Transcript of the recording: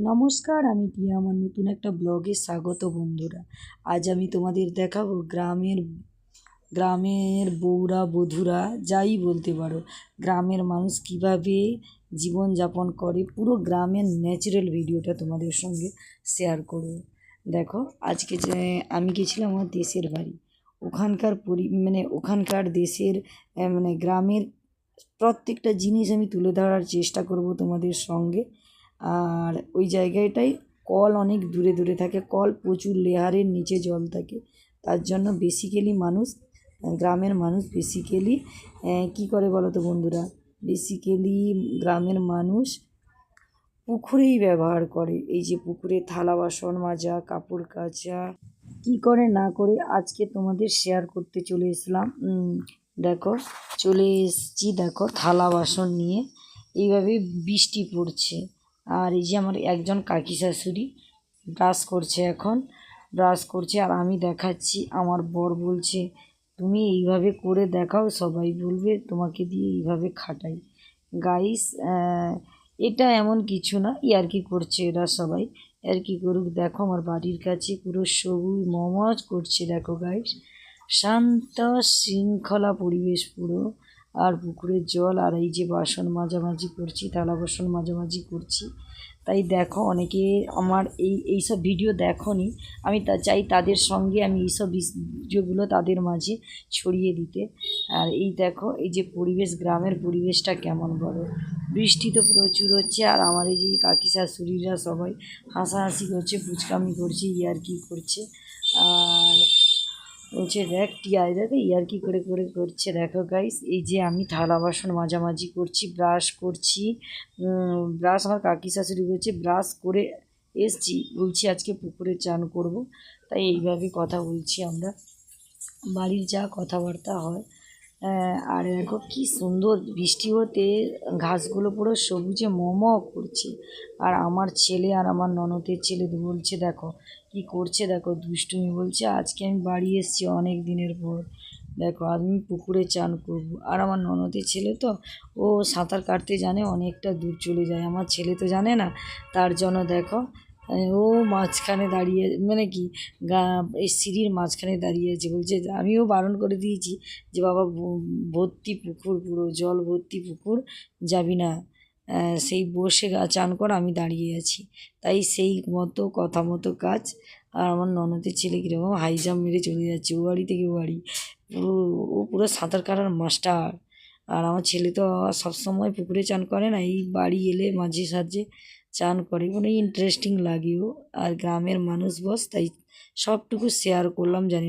নমস্কার, আমি টিয়া, আমার নতুন একটা ব্লগে স্বাগত বন্ধুরা। আজ আমি তোমাদের দেখাবো গ্রামের গ্রামের বউরা, বধুরা, যাই বলতে পারো। গ্রামের মানুষ কীভাবে জীবনযাপন করে, পুরো গ্রামের ন্যাচারাল ভিডিওটা তোমাদের সঙ্গে শেয়ার করব। দেখো, আজকে যে আমি গেছিলাম আমার দেশের বাড়ি। ওখানকার পরি মানে ওখানকার দেশের মানে গ্রামের প্রত্যেকটা জিনিস আমি তুলে ধরার চেষ্টা করব তোমাদের সঙ্গে। আর ওই জায়গাটায় কল অনেক দূরে দূরে থাকে, কল প্রচুর লেয়ারের নিচে জল থাকে। তার জন্য বেসিক্যালি মানুষ গ্রামের মানুষ বেসিক্যালি কী করে বলো তো বন্ধুরা? বেসিক্যালি গ্রামের মানুষ পুকুরেই ব্যবহার করে। এই যে পুকুরে থালা বাসন মাজা, কাপড় কাচা, কি করে না করে আজকে তোমাদের শেয়ার করতে চলে এসলাম। দেখো, চলে এসছি, দেখো, থালা বাসন নিয়ে। এইভাবে বৃষ্টি পড়ছে। আর এই যে আমার একজন কাকি শাশুড়ি ব্রাশ করছে এখন ব্রাশ করছে আর আমি দেখাচ্ছি, আমার বর বলছে, তুমি এইভাবে করে দেখাও, সবাই বলবে তোমাকে দিয়ে এইভাবে খাটাই। গাইস এটা এমন কিছু না ইয়ার্কি করছে এরা সবাই। ইয়ার্কি করুক, দেখো আমার বাড়ির কাছে পুরো সবুজ মমজ করছে, দেখো গাইস শান্ত, শৃঙ্খলা পরিবেশ পুরো। আর পুকুরের জল আর এই যে বাসন মাঝামাঝি করছি, থালা বাসন মাঝামাঝি করছি, তাই দেখো অনেকে আমার এই এইসব ভিডিও দেখনি, আমি তা চাই তাদের সঙ্গে আমি এইসব ভিডিওগুলো তাদের মাঝে ছড়িয়ে দিতে। আর এই দেখো, এই যে পরিবেশ, গ্রামের পরিবেশটা কেমন বড় বৃষ্টি তো প্রচুর হচ্ছে আর আমার এই যে কাকি শাশুড়িরা সবাই হাসাহাসি করছে, ফুচকামি করছে ইয়ার কি করছে। আর বলছে দেখ টিয়াই দেখ ইয়ার্কি করে করে করছে। দেখো গাইস এই যে আমি থালা বাসন মাঝামাঝি করছি ব্রাশ করছি ব্রাশ আমার কাকি শাশুড়ি বলছে ব্রাশ করে এসছি। বলছি, আজকে পুকুরে চান করব। তাই এইভাবে কথা বলছি আমরা। বাড়ির যা কথাবার্তা হয় আর দেখো কি সুন্দর বৃষ্টি হতে ঘাসগুলো পুরো সবুজে মম করছে। আর আমার ছেলে আর আমার ননদের ছেলে বলছে, দেখো কি করছে, দেখো দুষ্টুমি বলছে, আজকে আমি বাড়ি এসেছি অনেক দিনের পর। দেখো আমি পুকুরে চান করব। আর আমার ননদের ছেলে তো, ও সাঁতার কাটতে জানে, অনেকটা দূর চলে যায়। আমার ছেলে তো জানে না, তার জন্য দেখো ও মাঝখানে দাঁড়িয়ে মানে কি, গা, এই সিঁড়ির মাঝখানে দাঁড়িয়ে আছে বলছে, আমিও বারণ করে দিয়েছি যে বাবা ভর্তি পুকুর পুরো, জল ভর্তি পুকুর, যাবি না। সেই বসে চান কর, আমি দাঁড়িয়ে আছি। তাই সেই মতো কথা মতো কাজ। আর আমার ননদের ছেলে কীরকম হাই জাম্প মেরে চলে যাচ্ছে, ও বাড়ি থেকে ও বাড়ি। পুরো, ও পুরো সাঁতার কাটার মাস্টার। আর আমার ছেলে তো সবসময় পুকুরে চান করে না, এই বাড়ি এলে মাঝে সাঝে চান করে মানে ইন্টারেস্টিং লাগেও। আর গ্রামের মানুষ বস তাই সবটুকু শেয়ার করলাম জানি